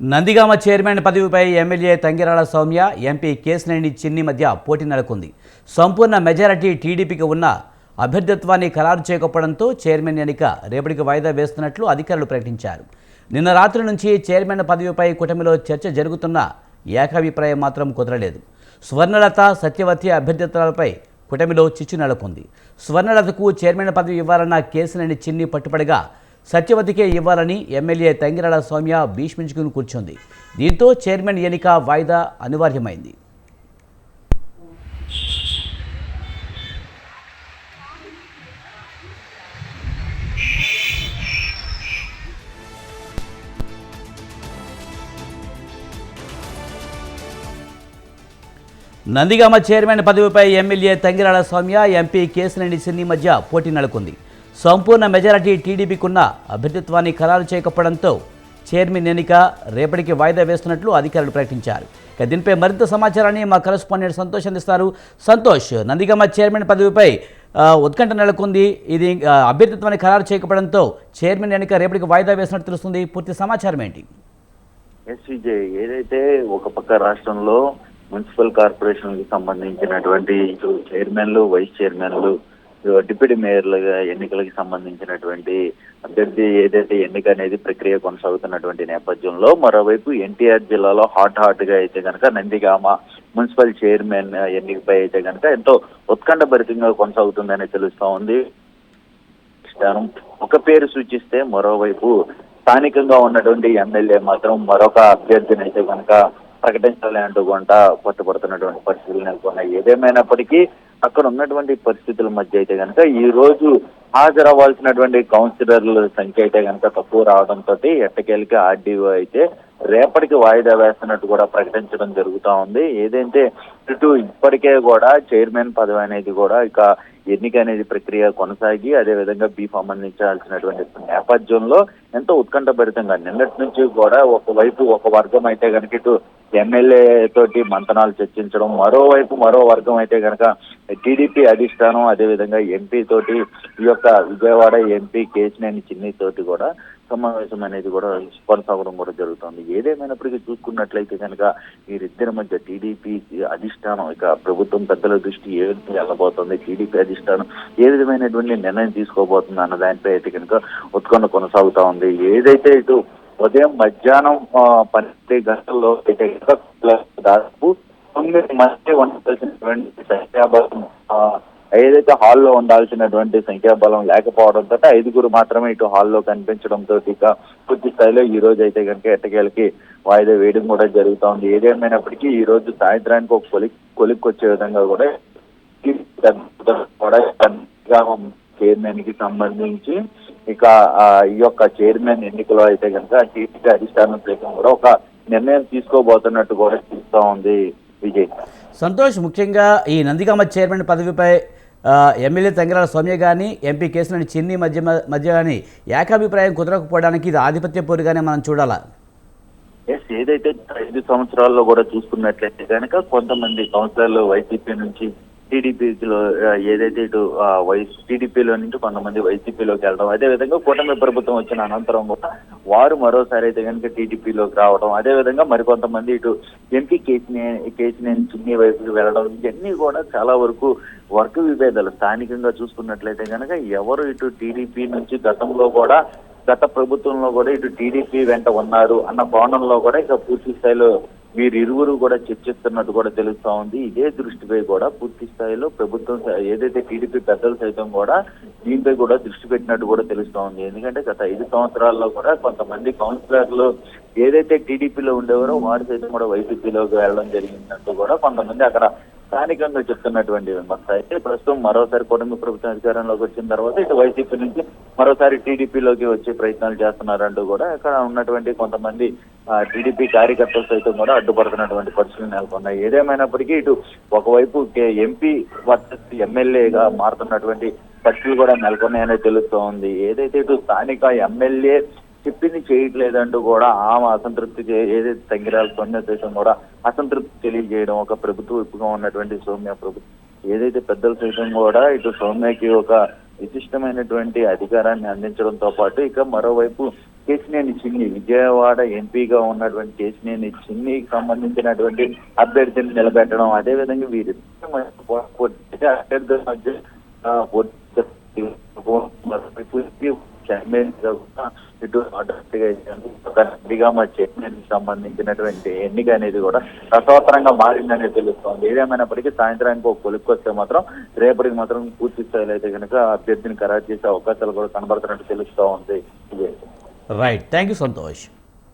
Nandigama chairman పదవిపై MLA Tangirala Soumya MP Kesineni Chinni మధ్య పోటీ నెలకొంది. సంపూర్ణ మెజారిటీ టీడీపీకి ఉన్న అభ్యర్థిత్వాన్ని ఖరారు చేయకపోవడంతో చైర్మన్ ఎన్నిక రేపటికి వాయిదా వేస్తున్నట్లు అధికారులు ప్రకటించారు. నిన్న రాత్రి నుంచి చైర్మన్ పదవిపై కూటమిలో చర్చ జరుగుతున్న ఏకాభిప్రాయం మాత్రం కుదరలేదు. స్వర్ణలత సత్యవతి అభ్యర్థిత్వాలపై కూటమిలో చిచ్చు నెలకొంది. స్వర్ణలతకు చైర్మన్ పదవి ఇవ్వాలన్న కేసినేని చిన్ని పట్టుబడిగా సత్యవతికే ఇవ్వాలని ఎమ్మెల్యే తంగిరాల సౌమ్య భీష్మించుకుని కూర్చుంది. దీంతో చైర్మన్ ఎన్నిక వాయిదా అనివార్యమైంది. నందిగామ చైర్మన్ పదవిపై ఎమ్మెల్యే తంగిరాల సౌమ్య ఎంపీ కేసినేని సిన్ని మధ్య పోటీ నెలకొంది. సంపూర్ణ మెజారిటీ టీడీపీకున్న అభ్యర్థిత్వాన్ని ఖరారు చేయకపోవడంతో చైర్మన్ ఎన్నిక రేపటికి వాయిదా వేస్తున్నట్లు అధికారులు ప్రకటించారు. ఇక దీనిపై మరింత సమాచారాన్ని మా కరెస్పాండెంట్ సంతోష్ అందిస్తారు. సంతోష్ నందిగమ్మ చైర్మన్ పదవిపై ఉత్కంఠ నెలకొంది. ఇది అభ్యర్థిత్వాన్ని ఖరారు చేయకపోవడంతో చైర్మన్ ఎన్నిక రేపటికి వాయిదా వేసినట్టు తెలుస్తుంది. పూర్తి సమాచారం ఏంటి? ఏదైతే ఒక పక్క రాష్ట్రంలో మున్సిపల్ కార్పొరేషన్కి సంబంధించినటువంటి చైర్మన్లు వైస్ చైర్మన్లు డిప్యూటీ మేయర్లుగా ఎన్నికలకు సంబంధించినటువంటి అభ్యర్థి ఏదైతే ఎన్నిక అనేది ప్రక్రియ కొనసాగుతున్నటువంటి నేపథ్యంలో మరోవైపు ఎన్టీఆర్ జిల్లాలో హాట్ హాట్గా అయితే కనుక నందిగామ మున్సిపల్ చైర్మన్ ఎన్నికపై అయితే కనుక ఎంతో ఉత్కంఠభరితంగా కొనసాగుతుందని తెలుస్తా ఉంది. ఒక పేరు సూచిస్తే మరోవైపు స్థానికంగా ఉన్నటువంటి ఎమ్మెల్యే మాత్రం మరొక అభ్యర్థిని అయితే కనుక ప్రకటించాలి అంటూ కొంట పట్టుబడుతున్నటువంటి పరిస్థితులు నెలకొన్నాయి. ఏదేమైనప్పటికీ అక్కడ ఉన్నటువంటి పరిస్థితుల మధ్య అయితే కనుక ఈ రోజు హాజరవ్వాల్సినటువంటి కౌన్సిలర్ల సంఖ్య అయితే కనుక తక్కువ రావడంతో ఎట్టకేలకి ఆర్డీఓ అయితే రేపటికి వాయిదా వేస్తున్నట్టు కూడా ప్రకటించడం జరుగుతూ ఉంది. ఏదైతే ఇటు ఇప్పటికే కూడా చైర్మన్ పదవి అనేది కూడా ఇక ఎన్నిక అనేది ప్రక్రియ కొనసాగి అదే విధంగా బీఫామ్ అందించాల్సినటువంటి నేపథ్యంలో ఎంతో ఉత్కంఠభరితంగా నిన్నటి నుంచి కూడా ఒకవైపు ఒక వర్గం అయితే కనుక ఇటు ఎమ్మెల్యే తోటి మంతనాలు చర్చించడం మరోవైపు మరో వర్గం అయితే కనుక టీడీపీ అధిష్టానం అదే విధంగా ఎంపీ తోటి ఈ యొక్క విజయవాడ ఎంపీ కేసినేని చిన్ని తోటి కూడా సమావేశం అనేది కూడా కొనసాగడం కూడా జరుగుతుంది. ఏదేమైనప్పటికీ చూసుకున్నట్లయితే కనుక వీరిద్దరి మధ్య టీడీపీ అధిష్టానం ఇక ప్రభుత్వం పెద్దల దృష్టి ఏ విధంగా వెళ్ళబోతుంది టీడీపీ అధిష్టానం ఏ విధమైనటువంటి నిర్ణయం తీసుకోబోతుంది అన్న దానిపై అయితే కనుక ఉత్కంఠ కొనసాగుతా ఉంది. ఏదైతే ఇటు ఉదయం మధ్యాహ్నం పన్నెండు గంటల్లో అయితే దాదాపు తొమ్మిది మంది ఉండాల్సినటువంటి సంఖ్యాబలం ఏదైతే హాల్లో ఉండాల్సినటువంటి సంఖ్యాబలం లేకపోవడంతో ఐదుగురు మాత్రమే ఇటు హాల్లో కనిపించడంతో ఇక పూర్తి స్థాయిలో ఈ రోజు అయితే కనుక ఎట్టకేలకి వాయిదా వేయడం కూడా జరుగుతూ ఉంది ఏదేమైనప్పటికీ ఈ రోజు సాయంత్రానికి ఒక కొలిక్ కొలిక్కొచ్చే విధంగా కూడా కూడా చైర్మన్కి సంబంధించి ఇక ఆ, ఈ యొక్క చైర్మన్ ఎన్నికలో అయితే కనుక టీడీపీ అధిష్టానం సైతం కూడా ఒక నిర్ణయం తీసుకోబోతున్నట్టు కూడా చూస్తా ఉంది విజయ్. సంతోష్ ముఖ్యంగా ఈ నందిగామ చైర్మన్ పదవిపై ఎమ్మెల్యే తంగిరాల సౌమ్య కానీ ఎంపీ కేసులని చిన్ని మధ్య మధ్య కానీ ఏకాభిప్రాయం కుదరకపోవడానికి ఇది ఆధిపత్య పోరుగానే మనం చూడాలా? ఎస్ ఏదైతే ఐదు సంవత్సరాల్లో కూడా చూసుకున్నట్లయితే కనుక కొంతమంది కౌన్సిలర్లు వైసీపీ నుంచి టీడీపీలో ఏదైతే ఇటు వైస్ టీడీపీలో నుంచి కొంతమంది వైసీపీలోకి వెళ్ళడం అదే విధంగా కూటమి ప్రభుత్వం వచ్చిన అనంతరం కూడా వారు మరోసారి అయితే కనుక టీడీపీలోకి రావడం అదే విధంగా మరికొంతమంది ఇటు ఎంపీ కేసీనే కేసునేని చిన్ని వైపుకి వెళ్ళడం ఇవన్నీ కూడా చాలా వరకు వర్గ విభేదాలు. స్థానికంగా చూసుకున్నట్లయితే కనుక ఎవరు ఇటు టీడీపీ నుంచి గతంలో కూడా గత ప్రభుత్వంలో కూడా ఇటు టీడీపీ వెంట ఉన్నారు అన్న కోణంలో కూడా ఇక పూర్తి స్థాయిలో వీరిరువురు కూడా చర్చిస్తున్నట్టు కూడా తెలుస్తా ఉంది. ఇదే దృష్టిపై కూడా పూర్తి స్థాయిలో ప్రభుత్వం ఏదైతే టీడీపీ పెద్దలు సైతం కూడా దీనిపై కూడా దృష్టి పెట్టినట్టు కూడా తెలుస్తా ఉంది. ఎందుకంటే గత ఐదు సంవత్సరాల్లో కూడా కొంతమంది కౌన్సిలర్లు ఏదైతే టీడీపీలో ఉండేవారో వారు సైతం కూడా వైసీపీలోకి వెళ్ళడం జరిగిందంటూ కూడా కొంతమంది అక్కడ స్థానికంగా చెప్తున్నటువంటి విమర్శ అయితే ప్రస్తుతం మరోసారి కూటమి ప్రభుత్వం అధికారంలోకి వచ్చిన తర్వాత ఇటు వైసీపీ నుంచి మరోసారి టీడీపీలోకి వచ్చే ప్రయత్నాలు చేస్తున్నారంటూ కూడా ఇక్కడ ఉన్నటువంటి కొంతమంది టీడీపీ కార్యకర్తలు సైతం కూడా అడ్డుపడుతున్నటువంటి పరిస్థితులు నెలకొన్నాయి. ఏదేమైనప్పటికీ ఇటు ఒకవైపు కే- ఎంపీ వర్సెస్ ఎమ్మెల్యేగా మారుతున్నటువంటి పరిస్థితులు కూడా నెలకొన్నాయనే తెలుస్తోంది. ఏదైతే ఇటు స్థానిక ఎమ్మెల్యే చెప్పింది చేయట్లేదంటూ కూడా ఆమె అసంతృప్తి ఏదైతే తంగిరాల సౌమ్య సైతం కూడా అసంతృప్తి తెలియజేయడం ఒక ప్రభుత్వ విప్పుగా ఉన్నటువంటి సౌమ్య ప్రభుత్వం ఏదైతే పెద్దల సైతం కూడా ఇటు సౌమ్యకి ఒక విశిష్టమైనటువంటి అధికారాన్ని అందించడంతో పాటు ఇక మరోవైపు కేసినేని చిన్ని విజయవాడ ఎంపీగా ఉన్నటువంటి కేసినేని చిన్నికి సంబంధించినటువంటి అభ్యర్థిని నిలబెట్టడం అదేవిధంగా వీరి అభ్యర్థుల మధ్య చైర్మన్ ఇటు అడ్డంకిగా మా చైర్మన్ సంబంధించినటువంటి ఎన్నిక అనేది కూడా రసవత్తరంగా మారిందనే తెలుస్తోంది. ఏదేమైనప్పటికీ సాయంత్రానికి ఒక కొలిక్కి వస్తే మాత్రం రేపటికి మాత్రం పూర్తి స్థాయిలో అయితే కనుక అభ్యర్థిని ఖరారు చేసే అవకాశాలు కూడా కనబడుతున్నట్టు తెలుస్తూ ఉంది రైట్ థ్యాంక్ యూ సంతోష్